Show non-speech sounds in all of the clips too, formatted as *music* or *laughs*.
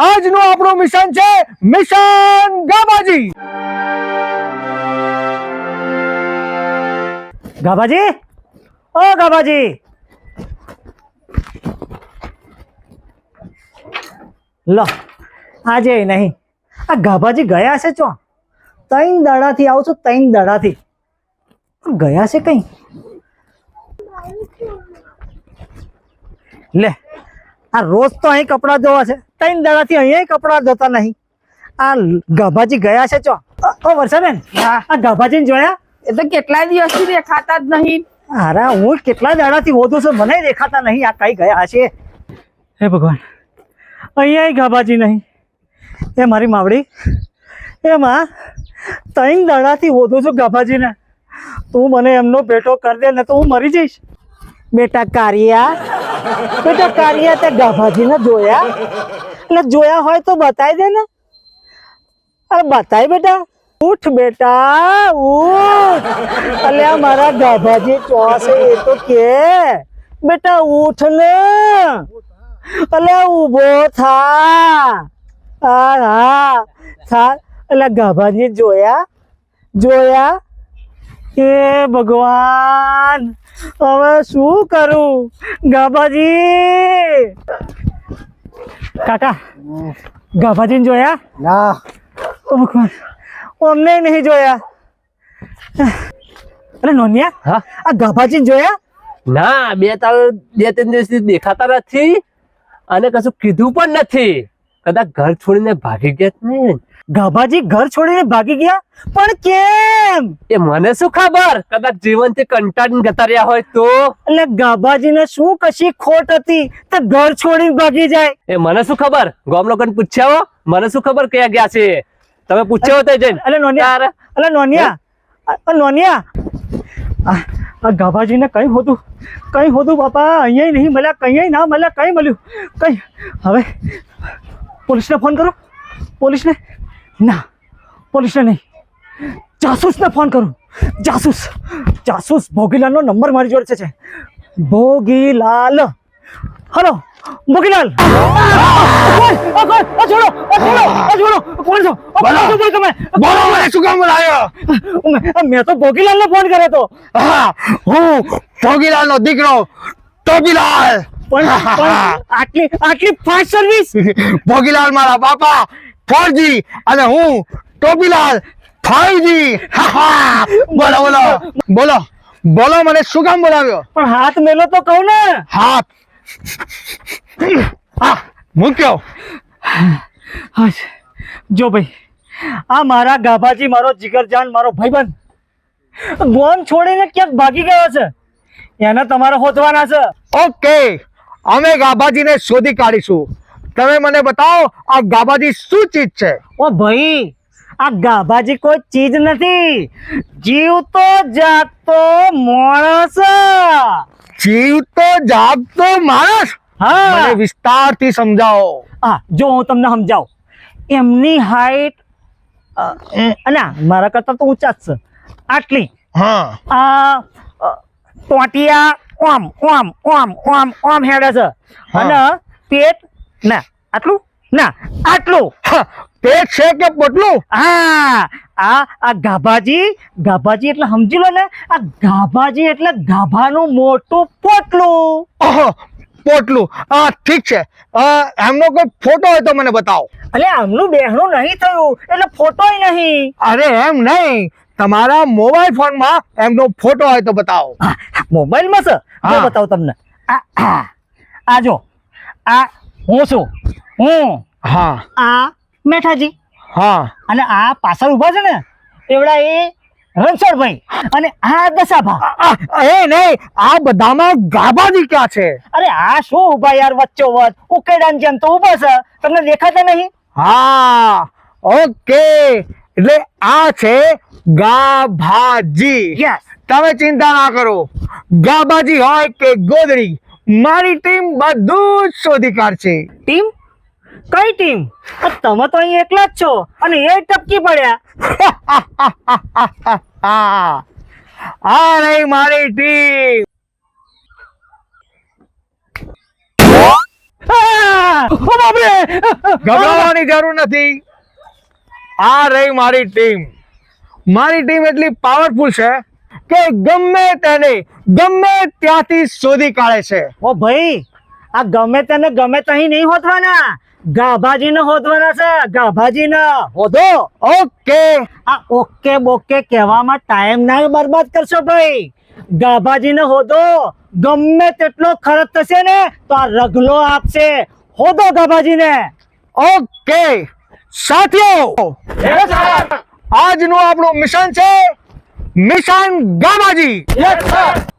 આજનું આપણું મિશન છે મિશન ગાબાજી ગાભાજી? ઓ ગાભાજી. લો, આજે નહીં. આ ગાભાજી ગયા છે ચો? ત્રણ દાડાથી આવું છું ત્રણ દાડાથી. ગયા છે કઈ? લે, આ રોજ તો અહીં કપડાં ધોવા છે. ત્રણ દાડાથી અહીંયા કપડાં ધોતા નહીં. આ ગાભાજી ગયા છે ચો. ઓ વર્ષાબેન આ ગાભાજીને જોયા? એ તો કેટલા દિવસથી દેખાતા જ નહીં. અરે હું કેટલા દાડાથી હોતું છું મને દેખાતા નહીં. આ કઈ ગયા છે? હે ભગવાન અહીંયા ગાભાજી નહીં. એ મારી માવડી એમાં ત્રણ દાડાથી હોતું છું ગાભાજીને. તું મને એમનો ભેટો કરી દે ને તો હું મરી જઈશ. બેટા કારિયા બેટા કારિયા તે ગાભાજીને જોયા? એટલે જોયા હોય તો બતાવી દે ને. અરે બતાય બેટા. ઉઠ બેટા, ઉઠ. અલ્યા મારા ગાભાજી ચોસે એ તો કે. બેટા ઉઠ ને. અલ્યા ઊભો થા. હા હા. થા. અલ્યા ગાભાજી જોયા? જોયા? એ ભગવાન. હવે શું કરું? ગાભાજી. કાકા ગાભાજીને જોયા? ના. ઓ ભગવાન અમને નહીં જોયા. અરે નોનિયા હા? આ ગાભાજી જોયા? ના બે ત્રણ બે ત્રણ દિવસથી દેખાતા નથી અને કશું કીધું પણ નથી. કદાચ ઘર છોડીને ભાગી ગયા નહીં? ગાભાજી ઘર છોડીને ભાગી ગયા? પણ કેમ? એ મને શું ખબર? કદાચ જીવનથી કંટાળીને જતા રહ્યા હોય તો? એટલે ગાભાજીને શું કશી ખોટ હતી તો ઘર છોડીને ભાગી જાય? એ મને શું ખબર? ગામ લોકોને પૂછ્યા? મને શું ખબર ક્યાં ગયા છે? તમે પૂછ્યો તો જઈને. અલે નોનિયા? અલે નોનિયા નોનિયા. આ આ ગાભાજીને કઈ હોતું કઈ હોતું બાપા અહીંયા નહીં મળ્યા કઈ ના મળ્યા કઈ મળ્યું. કઈ હવે પોલીસને ફોન કરો પોલીસને. ના પોલીસને નહીં. જાસૂસને ફોન કરું. જાસૂસ જાસૂસ ભોગીલાલનો નંબર મારી જોડે છે. ભોગીલાલ. હલો ભોગીલાલ. મેં- તો ભોગીલાલને ફોન કર્યો તો હા હું ભોગીલાલ નો દીકરો ટોપીલાલ. આટલી આટલી ફાસ્ટ સર્વિસ ભોગીલાલ મારા બાપા. ફોરજી અને હું ટોપીલાલ ફાઈવજી. બોલો બોલો. બોલો. બોલો મને શું કામ બોલાવ્યો? પણ હાથ મેલો તો કહું ને. હાથ. હા મૂક્યો. જો ભાઈ આ મારા ગાભાજી મારો જીગરજાન મારો ભાઈબંધ ગોન છોડીને ક્યાંક ભાગી ગયો છે. એને તમારે હોતવાના છે. ઓકે અમે ગાભાજીને શોધી કાઢીશું. તમે મને બતાવો આ ગાભાજી શું ચીજ છે? ઓ ભાઈ આ ગાભાજી કોઈ ચીજ નથી. જીવતો જાગતો માણસ. જીવતો જાગતો માણસ? મને હા વિસ્તારથી સમજાવો. હા જો હું તમને સમજાવું. એમની હાઈટ ના મારા કરતા તો ઊંચા જ છે. આટલી. હા. આ ટોટિયા ઓમ ઓમ ઓમ ઓમ ઓમ હેડે છે. અને પેટ ના આટલું? ના આટલું. પેટ છે કે પોટલું? હા આ આ ગાભાજી ગાભાજી એટલે સમજી લો ને આ ગાભાજી એટલે ગાભાનું મોટું પોટલું. ઓહો પોટલું. હા ઠીક છે. એમનો કોઈ ફોટો હોય તો મને બતાવો. એટલે આમનું બહેણું નહીં થયું એટલે ફોટોય નહીં. અરે એમ નહીં. તમારા મોબાઈલ ફોનમાં એમનો ફોટો હોય તો બતાવો. મોબાઈલમાં છે? હા. બતાવું તમને. આ જો. આ હું છું? હું? હા. આ મેઠાજી. હા. અને આ પાછળ ઊભા છે ને એવડા એ રણછોડભાઈ. અને આ દશાભા. એ નહીં આ બધામાં ગાભાજી ક્યાં છે? અરે આ શું ઊભા યાર વચ્ચો વચ ઉકેડાન જેમ તો ઊભા છે. તમને દેખાતા નહીં? હા. ઓકે. એટલે આ છે ગાભાજી. યસ તમે ચિંતા ના કરો. ગાબાજી હોય કે ગોદડી મારી ટીમ બધું જ શોધી કાઢશે. ટીમ? કઈ ટીમ? તમે તો અહીં એકલા જ છો અને એ ટપકી પડ્યા. *laughs* આ રહી મારી ટીમ. આ! ઓ બાપરે! ગભરાવાની જરૂર નથી. આ રહી મારી ટીમ. મારી ટીમ એટલી પાવરફુલ છે કે ગમે તેને ગમે ત્યાંથી શોધી કાઢે છે. ઓ ભાઈ આ ગમે તેને ગમે તહીં નહીં હોતવાના. ગાભાજીને હોદવાના છે ગાભાજીને. હોદો ઓકે. આ ઓકે બોકે કહેવામાં ટાઈમ ના બરબાદ કરશો ભાઈ. ગાભાજીને હોદો ગમે તેટલો ખર્ચ થશે ને તો આ રગલો આપશે. હોદો ગાભાજીને. ઓકે. સાથીઓ આજનું આપણું મિશન છે મિશન ગાબાજી.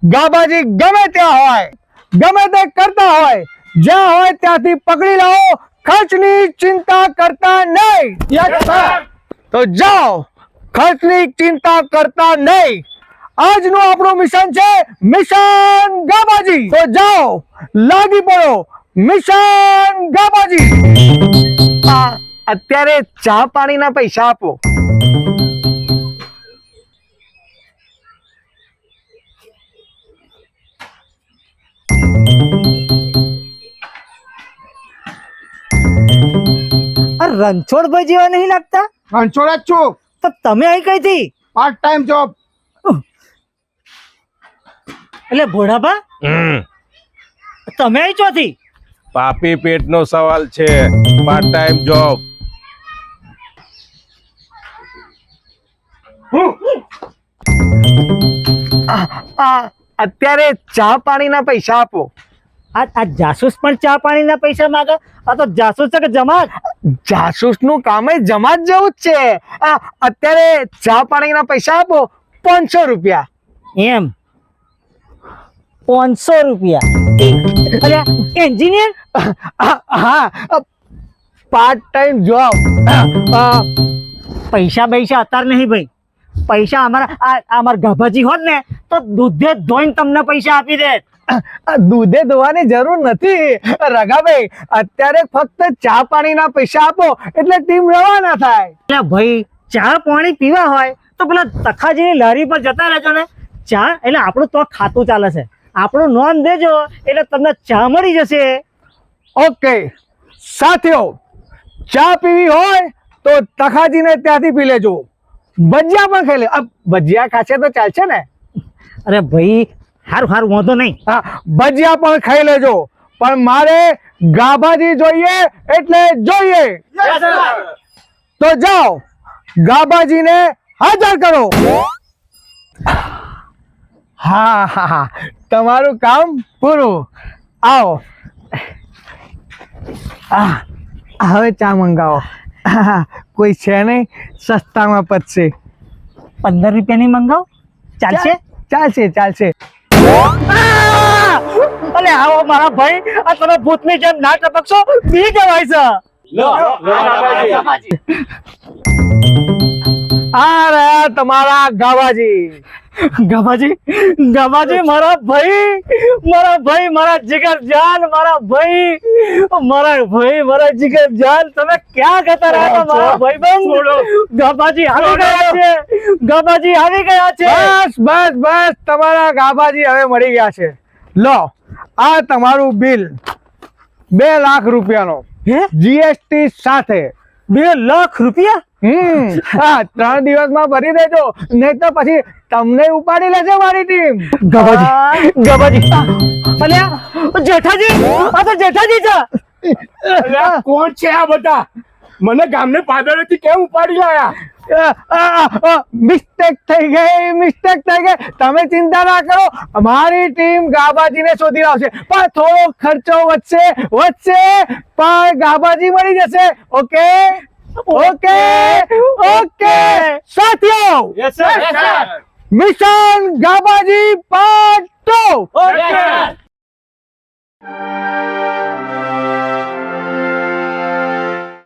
ગાબાજી ગમે ત્યાં હોય, ગમે તે કરતા હોય, જ્યાં હોય ત્યાંથી પકડી લાવો ખર્ચની ચિંતા કરતા નહીં. તો જાઓ, ખર્ચની ચિંતા કરતા નહીં. આજનું આપણું મિશન છે મિશન ગાબાજી. તો જાઓ, લાગી પડો, મિશન ગાબાજી. અત્યારે ચા પાણીના પૈસા આપો. રણછોડભાઈ જેવા નહીં લાગતા રણછોડ જ છું. તો તમે અહીં કઈ થી પાર્ટ ટાઈમ જોબ એટલે ભોળાભા તમે અહીં ચોથી? પાપી પેટનો સવાલ છે. પાર્ટ ટાઈમ જોબ અત્યારે ચા પાણીના પૈસા આપો. આ જાસૂસ પણ ચા પાણીના પૈસા માંગે? આ તો જાસૂસ છે કે જમાત? જાસૂસનું કામ જ જમા જ જેવું જ છે. અત્યારે ચા પાણીના પૈસા આપો પાંચસો રૂપિયા. એમ? પાંચસો રૂપિયા? અરે એન્જિનિયર? હા પાર્ટ ટાઈમ જોબ પૈસા પૈસા અત્યારે નહીં ભાઈ. પૈસા અમારા આ આ અમારા ગાભાજી હોત ને તો દૂધે ધોઈને તમને પૈસા આપી દે. દૂધે ધોવાની જરૂર નથી. રગાભાઈ અત્યારે ફક્ત ચા પાણીના પૈસા આપો એટલે ટીમ રવાના થાય. એટલે ભાઈ ચા પાણી પીવા હોય તો પેલા તખાજીની લારી પર જતા રહેજો ને. ચા એટલે આપણું તો ખાતું ચાલે છે. આપણું નોંધ દેજો એટલે તમને ચા મળી જશે. ઓકે. સાથીઓ ચા પીવી હોય તો તખાજીને ત્યાંથી પી લેજો. ભજીયા પણ ખાઈ લે. ભજીયા ખાશે તો ચાલશે ને? અરે ભાઈ સારું સારું વાંધો નહીં. હા ભજીયા પણ ખાઈ લેજો. પણ મારે ગાભાજી જોઈએ એટલે જોઈએ. તો જાઓ ગાભાજીને હાજર કરો. હા હા હા. તમારું કામ પૂરું. આવો. હવે ચા મંગાવો. *laughs* કોઈ છે નહીં સસ્તામાં પતશે. પંદર રૂપિયાની મંગાવ? ચાલશે? ચાલશે ચાલશે! અલે આવો મારા ભાઈ આ તમે ભૂતની જેમ ના ટપકશો બી જવાય છે. આ રહ્યા તમારા ગાવાજી. ગભાજી ગભાજી મારા ભાઈ મારા ભાઈ મારા જીગર જાન મારા ભાઈ મારા ભાઈ મારા જીગર જાન તમે ક્યાં જતા રહ્યા મારા ભાઈ બંધ ગભાજી આવી ગયા છે. ગભાજી આવી ગયા છે. બસ બસ બસ તમારા ગાભાજી હવે મળી ગયા છે. લો આ તમારું બિલ બે લાખ રૂપિયાનો. જીએસટી સાથે. બે લાખ રૂપિયા? હમ. હા ત્રણ દિવસમાં ભરી દેજો. નહીં તો પછી તમને ઉપાડી લેશે મારી ટીમ ગબાજી ગબાજી અલ્યા જેઠાજી આ તો જેઠાજી છે. અલ્યા, કોણ છે આ બધા? મને ગામને પાદળેથી કેમ ઉપાડી લાયા? મિસ્ટેક થઈ ગઈ મિસ્ટેક થઈ ગઈ. તમે ચિંતા ના કરો. અમારી ટીમ ગાબાજીને શોધી લાવશે. પણ થોડો ખર્ચો વધશે વધશે. પણ ગાબાજી મળી જશે. ઓકે ઓકે ઓકે સાથીઓ યસ સર મિશન ગાબાજી પાર્ટ 2 ઓકે